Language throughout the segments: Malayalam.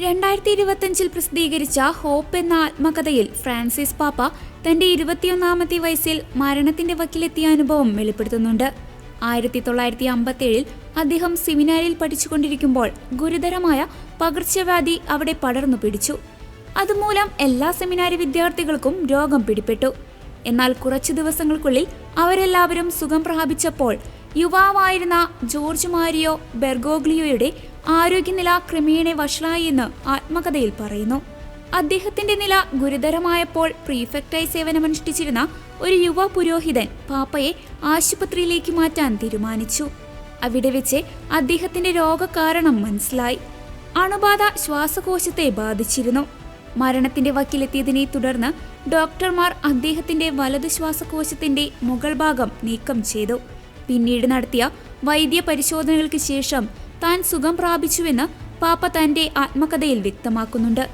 രണ്ടായിരത്തി ഇരുപത്തിയഞ്ചിൽ പ്രസിദ്ധീകരിച്ച ഹോപ്പ് എന്ന ആത്മകഥയിൽ ഫ്രാൻസിസ് പാപ്പ തന്റെ ഇരുപത്തിയൊന്നാമത്തെ വയസ്സിൽ മരണത്തിന്റെ വക്കിലെത്തിയ അനുഭവം വെളിപ്പെടുത്തുന്നുണ്ട്. ആയിരത്തി തൊള്ളായിരത്തി അമ്പത്തിയേഴിൽ അദ്ദേഹം സെമിനാരിൽ പഠിച്ചുകൊണ്ടിരിക്കുമ്പോൾ ഗുരുതരമായ പകർച്ചവ്യാധി അവിടെ പടർന്നു പിടിച്ചു. അതുമൂലം എല്ലാ സെമിനാരി വിദ്യാർത്ഥികൾക്കും രോഗം പിടിപെട്ടു എന്നാൽ കുറച്ചു ദിവസങ്ങൾക്കുള്ളിൽ അവരെല്ലാവരും സുഖം പ്രാപിച്ചപ്പോൾ യുവാവായിരുന്ന ജോർജ് മാരിയോ ബെർഗോഗ്ലിയോയുടെ ആരോഗ്യനില ക്രമേണ വഷളായി എന്ന് ആത്മകഥയിൽ പറയുന്നു. അദ്ദേഹത്തിന്റെ നില ഗുരുതരമായപ്പോൾ പ്രീഫെക്റ്റായി സേവനമനുഷ്ഠിച്ചിരുന്ന ഒരു യുവ പുരോഹിതൻ പാപ്പയെ ആശുപത്രിയിലേക്ക് മാറ്റാൻ തീരുമാനിച്ചു. അവിടെ വെച്ച് അദ്ദേഹത്തിന്റെ രോഗകാരണം മനസ്സിലായി. അണുബാധ ശ്വാസകോശത്തെ ബാധിച്ചിരുന്നു. മരണത്തിന്റെ വക്കിലെത്തിയതിനെ തുടർന്ന് ഡോക്ടർമാർ അദ്ദേഹത്തിന്റെ വലതു ശ്വാസകോശത്തിന്റെ മുകൾ ഭാഗം നീക്കം ചെയ്തു. പിന്നീട് നടത്തിയ വൈദ്യ പരിശോധനകൾക്ക് ശേഷം താൻ സുഖം പ്രാപിച്ചുവെന്ന് പാപ്പ തന്റെ ആത്മകഥയിൽ വ്യക്തമാക്കുന്നുണ്ട്.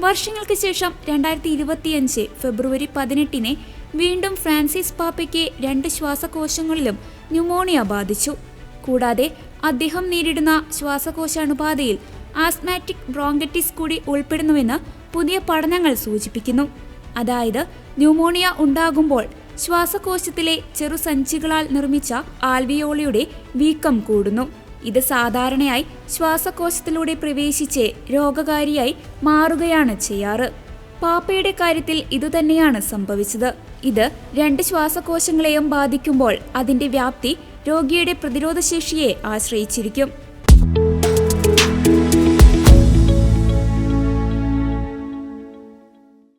വർഷങ്ങൾക്ക് ശേഷം രണ്ടായിരത്തി ഇരുപത്തിയഞ്ച് ഫെബ്രുവരി പതിനെട്ടിന് വീണ്ടും ഫ്രാൻസിസ് പാപ്പയ്ക്ക് രണ്ട് ശ്വാസകോശങ്ങളിലും ന്യൂമോണിയ ബാധിച്ചു. കൂടാതെ അദ്ദേഹം നേരിടുന്ന ശ്വാസകോശ അണുബാധയിൽ ആസ്മാറ്റിക് ബ്രോങ്കറ്റിസ് കൂടി ഉൾപ്പെടുന്നുവെന്ന് പുതിയ പഠനങ്ങൾ സൂചിപ്പിക്കുന്നു. അതായത് ന്യൂമോണിയ ഉണ്ടാകുമ്പോൾ ശ്വാസകോശത്തിലെ ചെറുസഞ്ചികളാൽ നിർമ്മിച്ച ആൽവിയോളിയുടെ വീക്കം കൂടുന്നു. ഇത് സാധാരണയായി ശ്വാസകോശത്തിലൂടെ പ്രവേശിച്ച് രോഗകാരിയായി മാറുകയാണ് ചെയ്യാറ്. പാപ്പയുടെ കാര്യത്തിൽ ഇതുതന്നെയാണ് സംഭവിച്ചത്. ഇത് രണ്ട് ശ്വാസകോശങ്ങളെയും ബാധിക്കുമ്പോൾ അതിന്റെ വ്യാപ്തി രോഗിയുടെ പ്രതിരോധശേഷിയെ ആശ്രയിച്ചിരിക്കും.